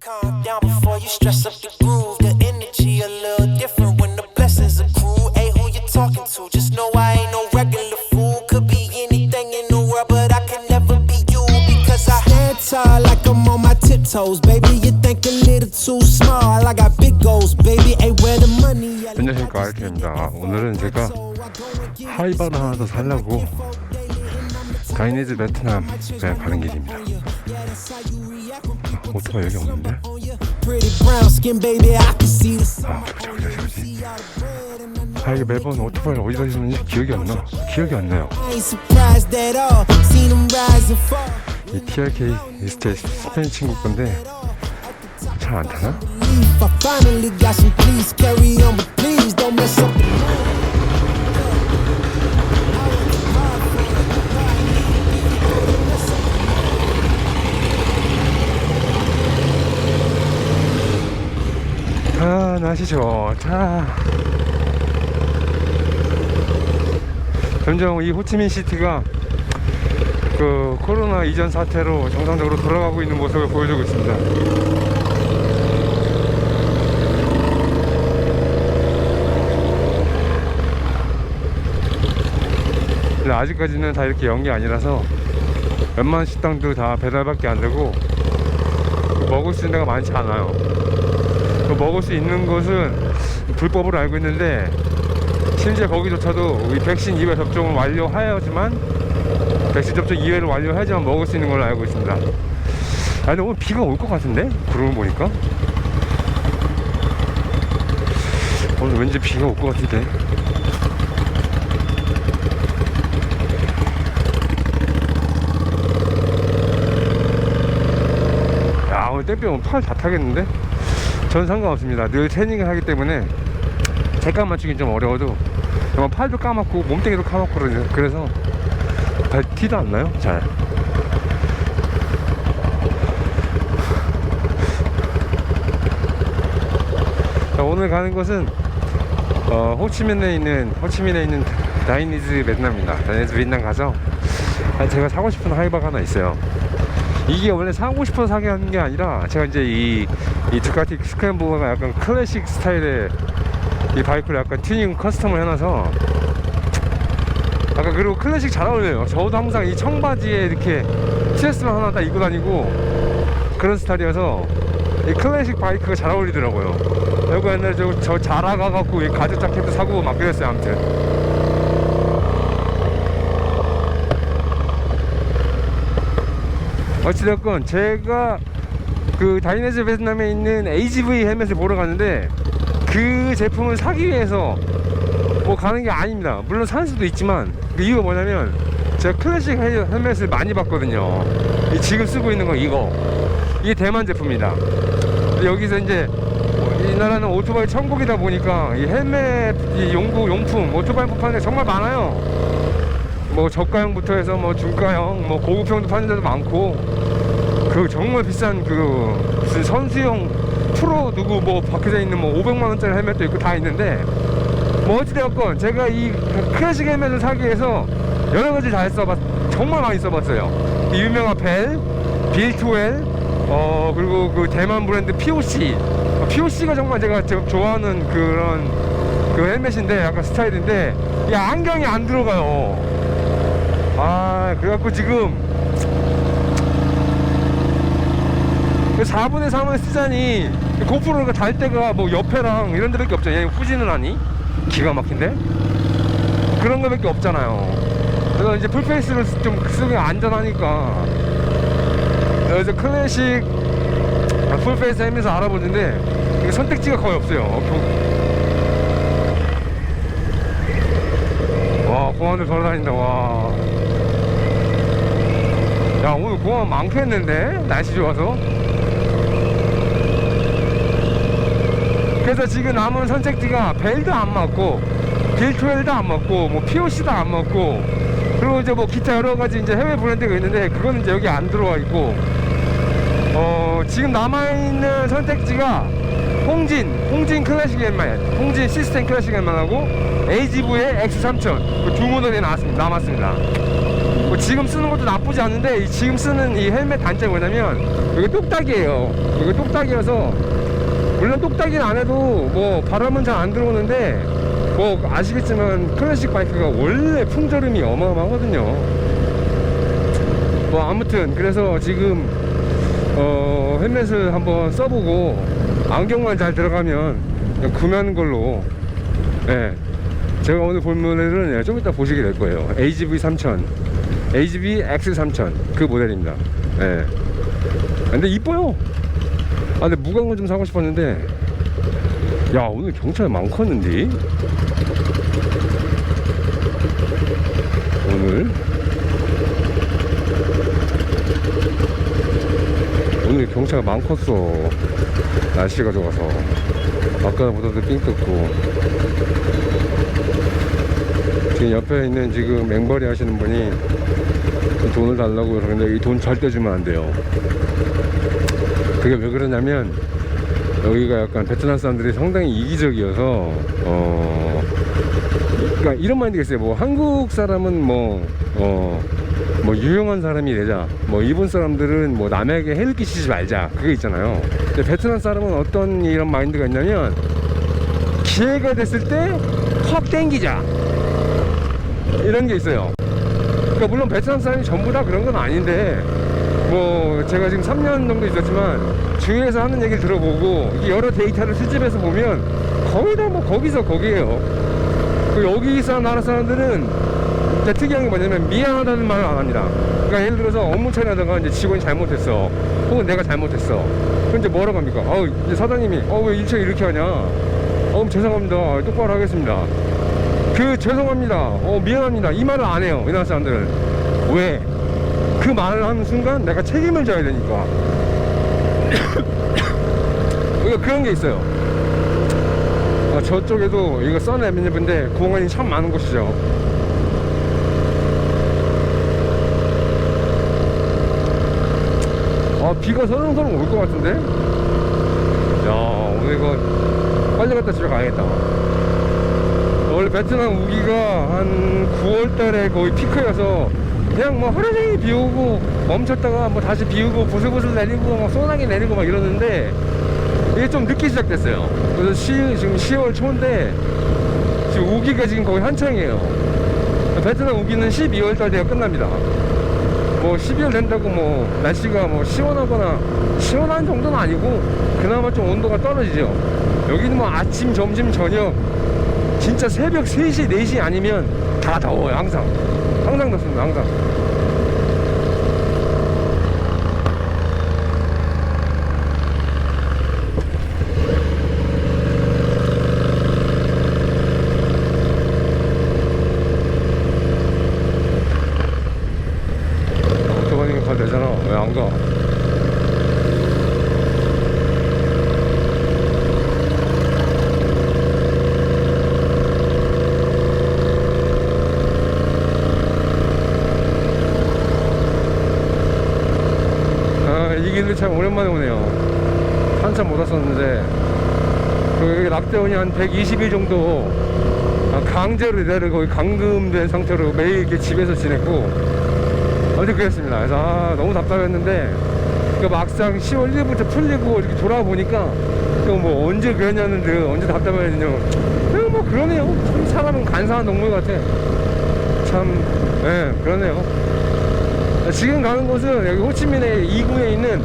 Calm down before you stress up the groove. The energy a little different when the blessings accrue. Hey, who you talking to? Just know I ain't no regular fool. Could be anything in the world, but I can never be you because I stand tall like I'm on my tiptoes, baby. You think a little too small. I got big goals, baby. Hey, where the money? 안녕하십니까 알케입니다 오늘은 제가 하이바나 하나 더 살려고 다이니즈 베트남에 가는 길입니다 아, 오토바이 여기 없는데? 아 저기 저기 아 이게 매번 오토바이를 어디다 있는지 기억이 안 나. 기억이 안 나요. 이 TRK 리스트의 스페인 친구 건데 잘 안 타나? Leaf. I finally got some please carry on, but please don't mess up. 아 날씨 좋다 점점 이 호치민 시티가 그 코로나 이전 사태로 정상적으로 돌아가고 있는 모습을 보여주고 있습니다. 아직까지는 다 이렇게 연게 아니라서 웬만한 식당도 다 배달밖에 안 되고 먹을 수 있는 데가 많지 않아요. 그 먹을 수 있는 것은 불법으로 알고 있는데 심지어 거기조차도 이 백신 2회 접종을 완료하여야지만 백신 접종 2회를 완료해야지만 먹을 수 있는 걸로 알고 있습니다. 아 근데 오늘 비가 올 것 같은데? 구름을 보니까 오늘 왠지 비가 올 것 같은데 야 오늘 땡볕 오면 팔 다 타겠는데? 전 상관없습니다. 늘 태닝을 하기 때문에 색감 맞추긴 좀 어려워도 정말 팔도 까맣고 몸뚱이도 까맣고 그러죠. 그래서 발 티도 안 나요? 잘. 자, 오늘 가는 곳은 어, 호치민에 있는 호치민에 있는 다이니즈 베트남입니다. 다이니즈 베트남 가서 아, 제가 사고 싶은 하이바가 하나 있어요. 이게 원래 사고 싶어서 사게 하는 게 아니라 제가 이제 이, 이 두카티 스크램블가 약간 클래식 스타일의 이 바이크를 약간 튜닝 커스텀을 해놔서 아까 그리고 클래식 잘 어울려요. 저도 항상 이 청바지에 이렇게 TS만 하나 딱 입고 다니고 그런 스타일이어서 이 클래식 바이크가 잘 어울리더라고요. 그리고 옛날에 저, 저 자라가 갖고 이 가죽 자켓도 사고 막 그랬어요. 아무튼. 어찌됐건 제가 그 다이네즈 베트남에 있는 AGV 헬멧을 보러 갔는데 그 제품을 사기 위해서 뭐 가는 게 아닙니다. 물론 살 수도 있지만 그 이유가 뭐냐면 제가 클래식 헬- 헬멧을 많이 봤거든요. 이 지금 쓰고 있는 거 이거 이게 대만 제품입니다. 여기서 이제 이 나라는 오토바이 천국이다 보니까 이 헬멧 이 용구 용품 오토바이 파는 게 정말 많아요. 뭐 저가형부터 해서 뭐 중가형 뭐 고급형도 파는 데도 많고 그 정말 비싼 그 무슨 선수용 프로 누구 뭐 박혀져 있는 뭐 500만 원짜리 헬멧도 있고 다 있는데 뭐 어찌되었건 제가 이 클래식 헬멧을 사기 위해서 여러 가지 다 써봤 정말 많이 써봤어요. 그 유명한 벨, 빌트웰 어 그리고 그 대만 브랜드 POC POC가 정말 제가 제- 좋아하는 그런 그 헬멧인데 약간 스타일인데 이 안경이 안 들어가요. 아 그래갖고 지금 4분의 3을 쓰자니 고프로가 달 때가 뭐 옆에랑 이런 데밖에 없잖아요. 얘 후진을 하니 기가 막힌데 그런 거밖에 없잖아요. 그래서 이제 풀페이스를 좀 쓰기 안전하니까 그래서 클래식 아, 풀페이스 하면서 알아보는데 선택지가 거의 없어요. 와 공항을 돌아다닌다 와. 야 오늘 공항 많겠는데 날씨 좋아서 그래서 지금 남은 선택지가 벨도 안 맞고 빌트웰도 안 맞고 뭐 POC도 안 맞고 그리고 이제 뭐 기타 여러 가지 이제 해외 브랜드가 있는데 그거는 이제 여기 안 들어와 있고. 어 지금 남아 있는 선택지가 홍진 홍진 클래식 헬멧 홍진 시스템 클래식 헬멧하고 AGV의 X3000 그 두 모델이 나왔습니다 남았습니다. 그 지금 쓰는 것도 나쁘지 않은데 이 지금 쓰는 이 헬멧 단점이 뭐냐면 이게 똑딱이에요. 이거 똑딱이어서 물론 똑딱이는 안 해도 뭐 바람은 잘 안 들어오는데 뭐 아시겠지만 클래식 바이크가 원래 풍절음이 어마어마하거든요. 뭐 아무튼 그래서 지금 어 헬멧을 한번 써보고 안경만 잘 들어가면 그냥 구매하는 걸로. 예. 제가 오늘 볼 모델은 예, 좀 이따 보시게 될 거예요. AGV 3000 AGV X 3000그 모델입니다. 예. 근데 이뻐요 아 근데 거좀 사고 싶었는데 야 오늘 경찰 많겠는데? 오늘? 오늘 경차가 많겠어. 날씨가 좋아서. 아까보다도 삥 뜯고. 지금 옆에 있는 지금 맹벌이 하시는 분이 돈을 달라고 그러는데 이 돈 절대 주면 안 돼요 그게 왜 그러냐면 여기가 약간 베트남 사람들이 상당히 이기적이어서 어 그러니까 이런 마인드가 있어요. 뭐 한국 사람은 뭐 어, 뭐 유용한 사람이 되자. 뭐 일본 사람들은 뭐 남에게 해를 끼치지 말자. 그게 있잖아요. 근데 베트남 사람은 어떤 이런 마인드가 있냐면 기회가 됐을 때 확 땡기자. 이런 게 있어요. 그러니까 물론 베트남 사람이 전부 다 그런 건 아닌데 뭐 제가 지금 3년 정도 있었지만 주위에서 하는 얘기를 들어보고 여러 데이터를 수집해서 보면 거의 다 뭐 거기서 거기에요 그 여기 사 나라 사람들은 진짜 특이한 게 뭐냐면 미안하다는 말을 안 합니다. 그러니까 예를 들어서 업무 처리하다가 이제 직원이 잘못했어. 혹은 내가 잘못했어. 그럼 이제 뭐라고 합니까? 어, 이제 사장님이 어 왜 일처 이렇게 하냐? 어 죄송합니다. 어, 똑바로 하겠습니다. 그 죄송합니다. 어 미안합니다. 이 말을 안 해요. 우리나라 사람들은 왜? 그 말을 하는 순간 내가 책임을 져야 되니까. 그러니까 그런 게 있어요. 아, 저쪽에도 이거 써내면인데 공원이 참 많은 곳이죠. 아 비가 서렁서렁 올 것 같은데? 야 오늘 이거 빨리 갔다 집에 가야겠다. 원래 베트남 우기가 한 9월 달에 거의 피크여서 그냥 뭐 하루 종일 비 오고 멈췄다가 뭐 다시 비 오고 부슬부슬 내리고 막 소나기 내리고 막 이러는데 이게 좀 늦게 시작됐어요. 그래서 시, 지금 10월 초인데 지금 우기가 지금 거의 한창이에요. 베트남 우기는 12월 달 돼야 끝납니다. 뭐 12월 된다고 뭐 날씨가 뭐 시원하거나 시원한 정도는 아니고 그나마 좀 온도가 떨어지죠. 여기는 뭐 아침, 점심, 저녁 진짜 새벽 3시, 4시 아니면 다 더워요. 항상. 항상 덥습니다. 항상. 오토바이가 가도 되잖아. 왜 안 가? 아, 이 길을 참 오랜만에 오네요. 한참 못 왔었는데, 그 여기 락대원이 한 120일 정도 아, 강제로 내를 거의 감금된 상태로 매일 이렇게 집에서 지냈고, 어제 그랬습니다. 그래서 아, 너무 답답했는데 그 막상 10월 1일부터 풀리고 이렇게 돌아보니까 또뭐 언제 그랬냐는 데 언제 답답했냐요. 그냥 뭐 그러네요. 참 사람은 간사한 동물 같아. 참, 예, 그러네요. 지금 가는 곳은 여기 호치민의 2구에 있는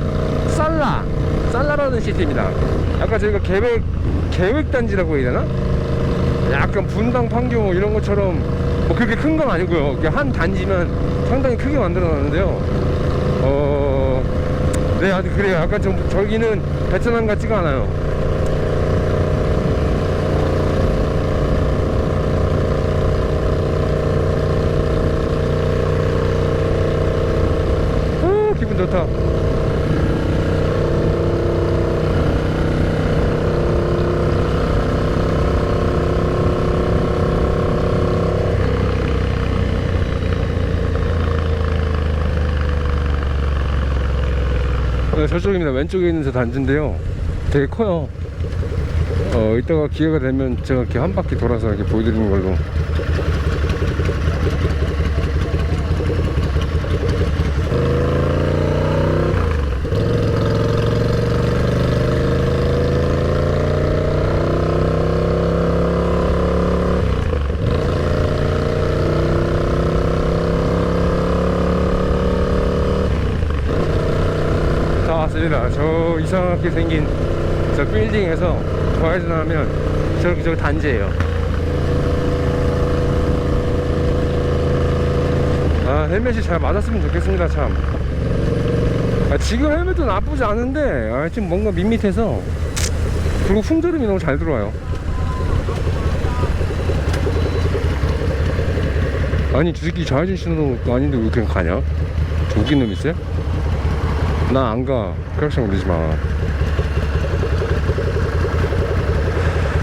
살라, 살라라는 시티입니다. 아까 저희가 계획, 계획단지라고 해야 되나? 약간 분당 판교 뭐 이런 것처럼 뭐 그렇게 큰 건 아니고요. 한 단지만 상당히 크게 만들어 놨는데요. 어, 네, 아주 그래요. 약간 좀 저기는 베트남 같지가 않아요. 아, 기분 좋다. 네, 저쪽입니다. 왼쪽에 있는 저 단지인데요. 되게 커요. 어, 이따가 기회가 되면 제가 이렇게 한 바퀴 돌아서 이렇게 보여드리는 걸로. 저 이상하게 생긴 저 빌딩에서 좌회전하면 저렇게 저 단지예요. 아 헬멧이 잘 맞았으면 좋겠습니다 참. 아, 지금 헬멧도 나쁘지 않은데 아, 지금 뭔가 밋밋해서 그리고 풍절음이 너무 잘 들어와요. 아니 저 새끼 좌회전 신호도 아닌데 왜 그냥 가냐? 저 웃긴 놈 있어요? 나 안 가. 크락션 울리지 마.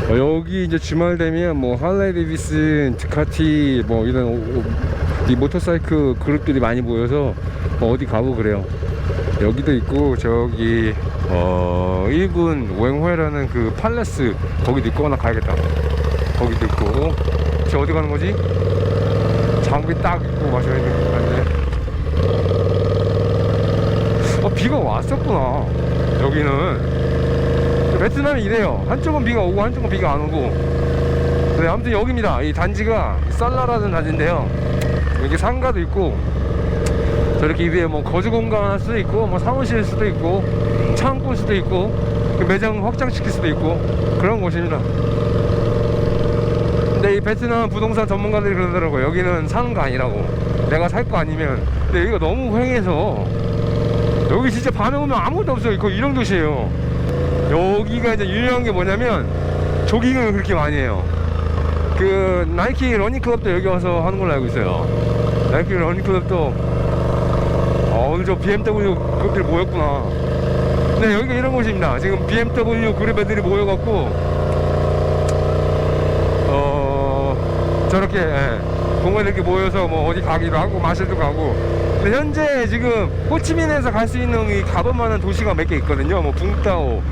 어, 여기 이제 주말 되면 뭐 할레이 데비슨, 드카티 뭐 이런 이 모터사이클 그룹들이 많이 모여서 뭐 어디 가고 그래요. 여기도 있고 저기 어 일군 웽회라는 그 팔레스 거기도 있고 하나 가야겠다. 거기도 있고 어? 저 어디 가는 거지? 장비 딱 입고 마셔야 될 것 같네. 어, 비가 왔었구나. 여기는. 베트남이 이래요. 한쪽은 비가 오고 한쪽은 비가 안 오고. 네, 아무튼 여기입니다. 이 단지가 살라라는 단지인데요. 여기 상가도 있고, 저렇게 위에 뭐 거주 공간 할 수도 있고, 뭐 사무실 수도 있고, 창고일 수도 있고, 그 매장 확장시킬 수도 있고, 그런 곳입니다. 근데 이 베트남 부동산 전문가들이 그러더라고요. 여기는 사는 거 아니라고. 내가 살 거 아니면. 근데 여기가 너무 휑해서 여기 진짜 밤에 오면 아무것도 없어요. 거의 이런 도시예요. 여기가 이제 유명한 게 뭐냐면 조깅을 그렇게 많이 해요. 그 나이키 러닝클럽도 여기 와서 하는 걸로 알고 있어요. 나이키 러닝클럽도 어, 오늘 저 BMW 그룹들이 모였구나. 네 여기가 이런 곳입니다. 지금 BMW 그룹 애들이 모여갖고 어 저렇게 예, 공원에 이렇게 모여서 뭐 어디 가기도 하고 마실도 가고. 근데 현재 지금 호치민에서 갈 수 있는 이 가볼 만한 도시가 몇 개 있거든요. 뭐 붕따오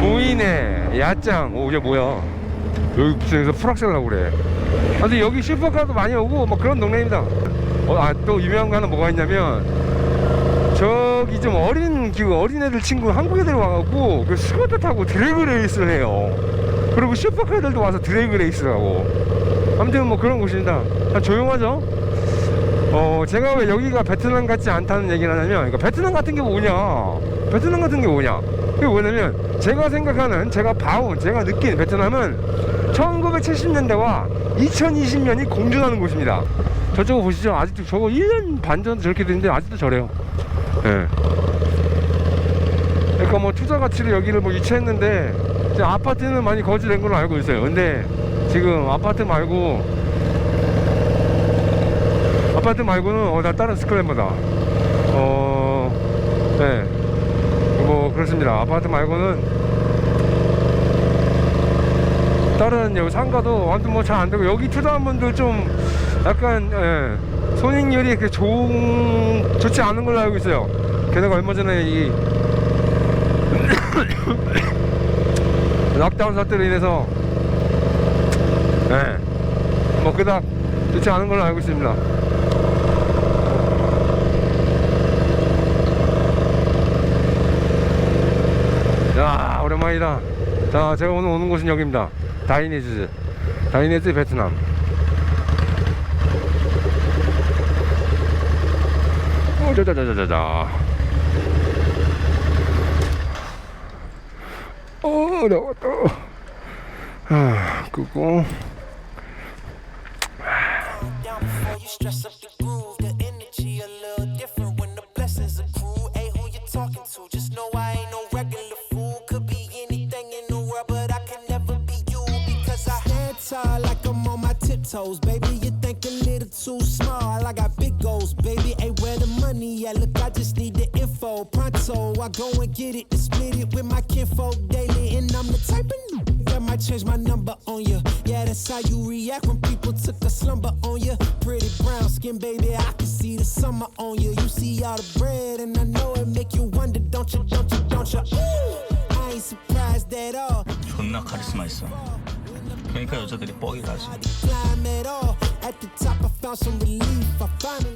무이네 야짱. 오 이게 뭐야? 여기서 하고 그래. 아, 근데 여기 슈퍼카도 많이 오고 뭐 그런 동네입니다. 어, 아, 또 유명한 거 하나 뭐가 있냐면 저기 좀 어린 그 어린애들 친구 한국 애들 와갖고 그 스쿠터 타고 드래그 레이스를 해요. 그리고 슈퍼카들도 와서 드래그 레이스를 하고 아무튼 뭐 그런 곳입니다. 아, 조용하죠? 어 제가 왜 여기가 베트남 같지 않다는 얘기를 하냐면 그러니까 베트남 같은 게 뭐냐? 베트남 같은 게 뭐냐? 그게 뭐냐면 제가 생각하는 제가 봐온 제가 느낀 베트남은 1970년대와 2020년이 공존하는 곳입니다. 저쪽을 보시죠. 아직도 저거 1년 반 전도 저렇게 됐는데 아직도 저래요. 예. 그러니까 뭐 투자 가치로 여기를 뭐 유치했는데 아파트는 많이 거주된 걸로 알고 있어요. 근데 지금 아파트 말고 아파트 말고는 어, 나 다른 스크램버다. 어, 네. 뭐 그렇습니다. 아파트 말고는 다른 여기 상가도 완전 뭐 잘 안 되고 여기 투자한 분들 좀 약간 예, 손익률이 그렇게 좋은 좋지 않은 걸로 알고 있어요. 게다가 얼마 전에 이 락다운 사태로 인해서 예, 뭐 그닥 좋지 않은 걸로 알고 있습니다. 야 오랜만이다. 자 제가 오늘 오는 곳은 여기입니다. 다이니즈. 다이니즈 베트남. 어, 자자자자자자 어 어려웠다 아 끄고 stress up the groove. The energy a little different when the blessings are accrue. Hey, who you talking to? Just know I ain't no regular fool. Could be anything in the world, but I can never be you because I stand tall like I'm on my tiptoes, baby. You think a little too small. I got big goals, baby. Hey, where the money at? Look, I just need the info. Pronto, I go and get it and split it with my kinfolk daily, and I'm the type of that might change my number on you. Yeah, that's how you react when people took a slumber on you. Pretty brown skin, baby, I can see the summer on you. You see all the bread, and I know it make you wonder, don't you, don't you, don't you? Ooh, I ain't surprised at all. 존나 카리스마 있어. 그러니까 여자들이 뻑이 가지. I climb at all. At the top, I found some relief. I finally.